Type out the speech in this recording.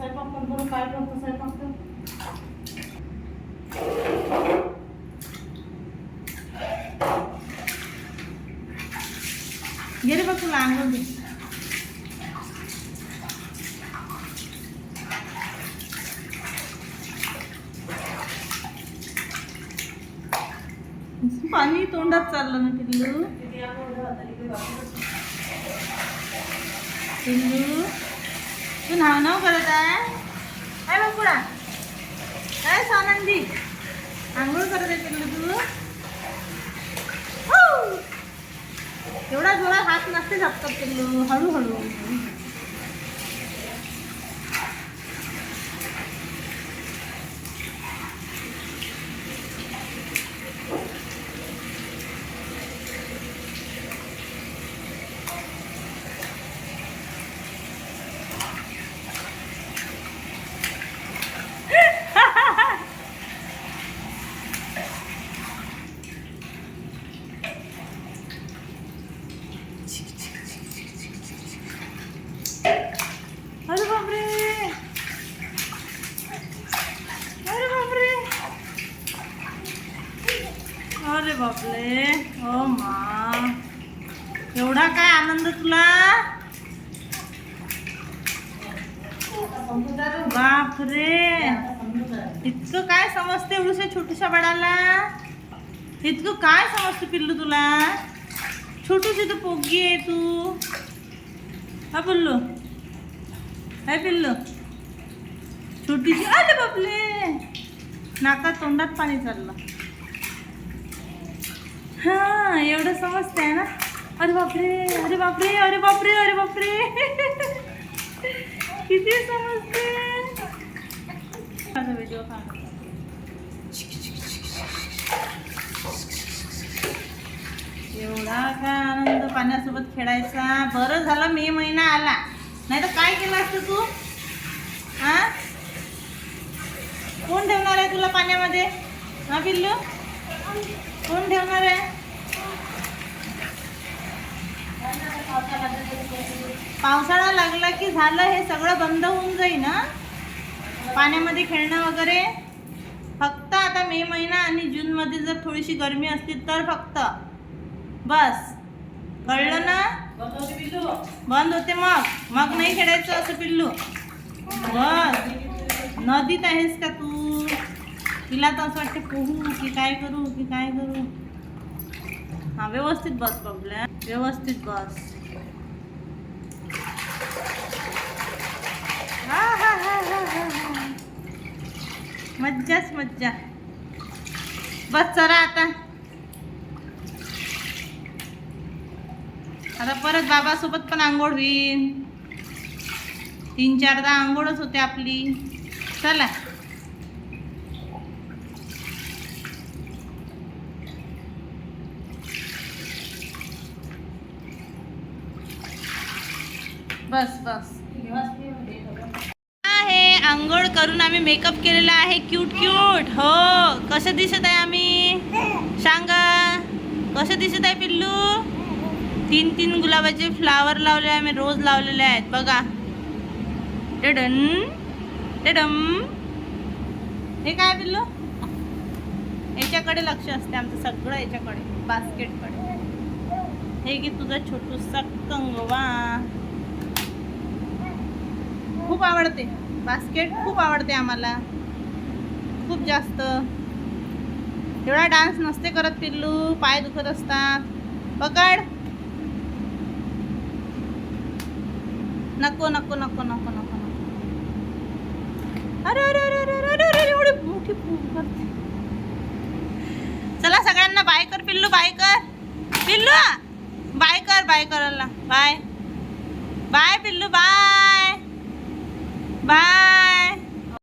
स्वयंपाक तर? सायपचं गेले बघ तुला अंगण दे. पाणी तोंडात चाललं ना पिल्लू? किती पिल्लू? तू नाव नाव करत आहे? काय बकुडा काय सानंदी. आंघोळ करत आहे पिल्लू तू. हो. एवढा जोरात हात नसते झपकत पिल्लू हळूहळू अरे बापरे अरे बापरे बापले हो मा. एवढा काय आनंद तुला? बापरे. इतकं काय समजते एवढूशा छोटूशा बाळाला? इतकं काय समजते पिल्लू तुला? छोटूशी तू पोगी आहे तू. हा पिल्लू. काय पिल्लू. छोटीशी. आले बापले नाका तोंडात पाणी चाललं हा एवढं समजतंय ना? अरे बापरे अरे बापरे अरे बापरे अरे बापरे. किती समजते माझा व्हिडिओ एवढा काय आनंद पाण्यासोबत खेळायचा. बरं झालं मे महिना आला. नाही तर काय केलं असतं तू? हा? कोण ठेवणार आहे तुला पाण्यामध्ये? हा पिल्लू? कोण ठेवणार आहे? पावसाळा लागला की झालं हे सगळं बंद होऊन जाईल ना पाण्यामध्ये खेळणं वगैरे? फक्त आता मे महिना आणि जूनमध्ये जर थोडीशी गरमी असती तर फक्त. बस. कळलं ना? बंद होते मग. मग नाही खेळायचं असं पिल्लू. बस. नदीत आहेस का तू? तिला तर असं वाटतं पोहू की काय करू की काय करू? हा व्यवस्थित बस बबल्या व्यवस्थित बस. हा, हा, हा, हा, हा, मज्जाच मज्जा. बस चला आता. आता परत बाबासोबत पण आंघोळ होईल. तीन चारदा आंघोळच होते आपली. चला. बस बस. आहे. आंघोळ करून आम्ही मेकअप केलेला आहे. क्यूट क्यूट हो. कसं दिसत आहे आम्ही? सांगा. कसं दिसत आहे पिल्लू? तीन तीन गुलाबाचे फ्लावर लावले आहे आम्ही रोज लावलेले आहेत. बघा. टेडन. डडम हे काय पिल्लू? याच्याकडे लक्ष असते आमचं सगळं याच्याकडे. बास्केटकडे. हे की तुझा छोटूसा कंगवा. खूप आवडते. बास्केट खूप आवडते आम्हाला. खूप जास्त. एवढा डान्स नसते करत पिल्लू पाय दुखत असतात. पकड. नको नको नको नको नको नको. अरे अरे अरे अरे अरे अरे अरे एवढी मोठी करते चला सगळ्यांना बाय कर पिल्लू बाय कर. पिल्लू बाय कर बाय करायला. बाय. बाय पिल्लू बाय. बाय